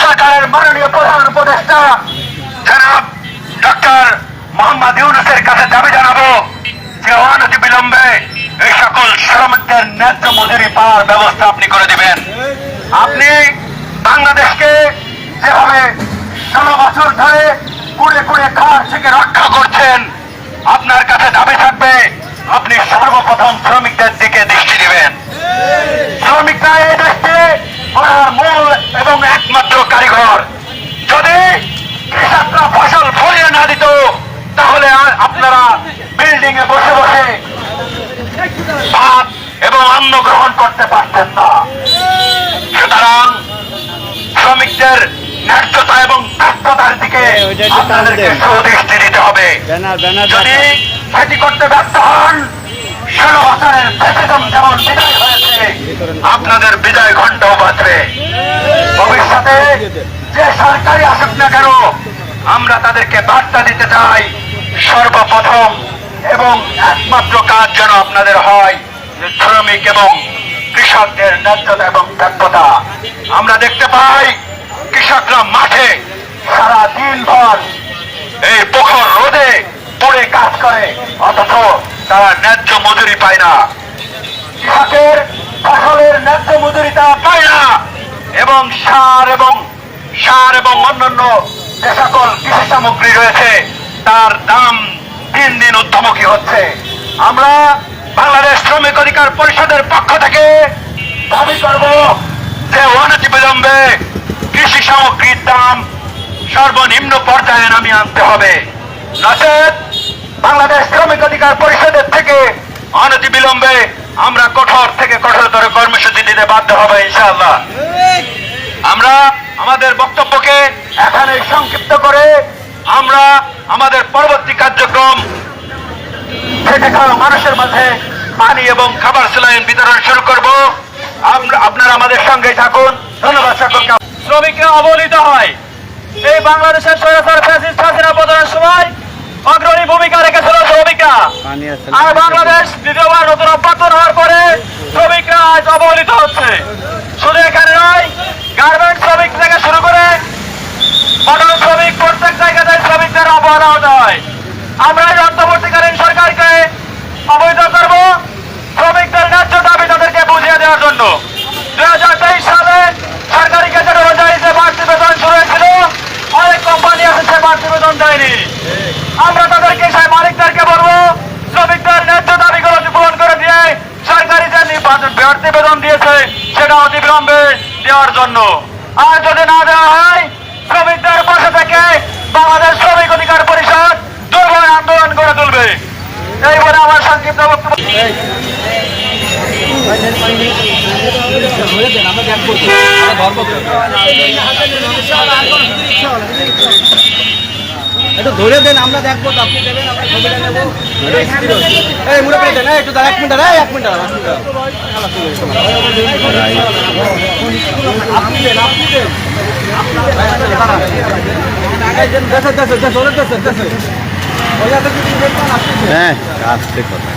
সরকারের মাননীয় প্রধান উপদেষ্টা জনাব ডক্টর মোহাম্মদ ইউনুসের কাছে দাবি জানাব যে অনতি বিলম্বে এই সকল শ্রমিকদের ন্যায্য মজুরি পাওয়ার ব্যবস্থা আপনি করে দিবেন। আপনি বাংলাদেশকে যেভাবে ষোলো বছর ধরে কুড়ে কুড়ে খাওয়ার থেকে রক্ষা করছেন, আপনার কাছে দাবি থাকবে, আপনি সর্বপ্রথম শ্রমিকদের দিকে দৃষ্টি দিবেন। শ্রমিকরা এই দেশে গড়ার মূল এবং একমাত্র কারিগর। যদি কৃষকরা ফসল ফলিয়ে না দিত তাহলে আপনারা বিল্ডিং এ বসে বসে ভাত এবং অন্ন গ্রহণ করতে পারতেন না। সুতরাং শ্রমিকদের ন্যায্যতা এবং ব্যস্ততার দিকে আপনাদেরকে সুদৃষ্টি দিতে হবে। যদি সেটি করতে ব্যর্থ হন ষোলো বছরের যেমন বিদায় হয়েছে আপনাদের বিদায় ঘন্টাও বাঁচবে। ভবিষ্যতে যে সরকারি আসুক না কেন, আমরা তাদেরকে বার্তা দিতে চাই। সর্বপ্রথম এবং একমাত্র কাজ যেন আপনাদের হয় শ্রমিক এবং কৃষকদের ন্যায্যতা এবং ব্যর্থতা আমরা দেখতে পাই, কৃষকরা মাঠে সারা দিন ভর এই প্রখর রোদে পড়ে কাজ করে, অথচ তারা ন্যায্য মজুরি পায় না। কৃষকের ফসলের ন্যায্য মজুরি তারা পায় না। এবং সার এবং সার এবং অন্যান্য যে সকল কৃষি সামগ্রী রয়েছে, তার দাম দিন দিন ঊর্ধ্বমুখী হচ্ছে। আমরা বাংলাদেশ শ্রমিক অধিকার পরিষদের পক্ষ থেকে দাবি করব যে অনতি বিলম্বে কৃষি সামগ্রীর দাম সর্বনিম্ন পর্যায়ে নামিয়ে আনতে হবে। নচেত বাংলাদেশ শ্রমিক অধিকার পরিষদের থেকে অনতি বিলম্বে আমরা কঠোর থেকে কঠোরতর কর্মসূচি দিতে বাধ্য হবে ইনশাআল্লাহ। আমরা আমাদের বক্তব্যকে এখানে সংক্ষিপ্ত করে আমরা আমাদের পরবর্তী কার্যক্রম খেটে খাওয়া মানুষের মাঝে পানি এবং খাবার স্যালাইন বিতরণ শুরু করব। আমরা আপনারা আমাদের সঙ্গে থাকুন। ধন্যবাদ সকলকে। শ্রমিকরা অবহেলিত হয়। এই বাংলাদেশের স্বৈরাচার ফ্যাসিস্ট হাসিনা পতনের সময় অগ্রণী ভূমিকা রেখেছিল শ্রমিকরা। আর বাংলাদেশ দ্বিতীয়বার নতুন অভ্যর্থন হওয়ার পরে শ্রমিকরা আজ অবহেলিত হচ্ছে। শুধু এখানে নয় গার্মেন্ট শ্রমিক থেকে শুরু করে পটল শ্রমিক, প্রত্যেক জায়গাতে শ্রমিকদের অবহেলা হতে আমরা এই অন্তর্বর্তীকালীন সরকারকে অবৈধ করব শ্রমিকদের ন্যায্য দাবি তাদেরকে বুঝিয়ে দেওয়ার জন্য। দুই হাজার তেইশ সালে সরকারি গেজেট অনুযায়ী যে বাড়তি বেতন শুরু হয়েছিল, অনেক কোম্পানি আছে সে বাড়তি বেতন দেয়নি। আমরা তাদেরকে সেই মালিকদেরকে বলব, শ্রমিকদের ন্যায্য দাবিগুলো পূরণ করে দিয়ে সরকারি যে বাড়তি বেতন দিয়েছে, সেটা অতি বিলম্বে দেওয়ার জন্য। আর যদি না দেওয়া হয়, শ্রমিকদের পাশে থেকে বাংলাদেশ শ্রমিক অধিকার পরিষদ দুর্বল আন্দোলন করে তুলবে। এই বলে আমার সংক্ষিপ্ত বক্তব্য একটু ধরে দেন আমরা দেখব আপনি দেবেন আমরা ছবিটা নেব। এই মুড়ে পেয়ে দেন একটু দাঁড়া এক মিনিট দাঁড়া, এক মিনিট দাঁড়া। আপনি দেন আপনি দেন। দেশে, দেশে, ওরে দেশে, দেশে। ওই হাতে যদি দেন, আপনি দেন। হ্যাঁ আসতে কথা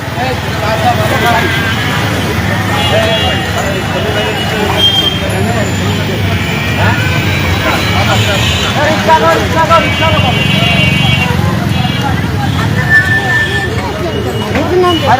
আর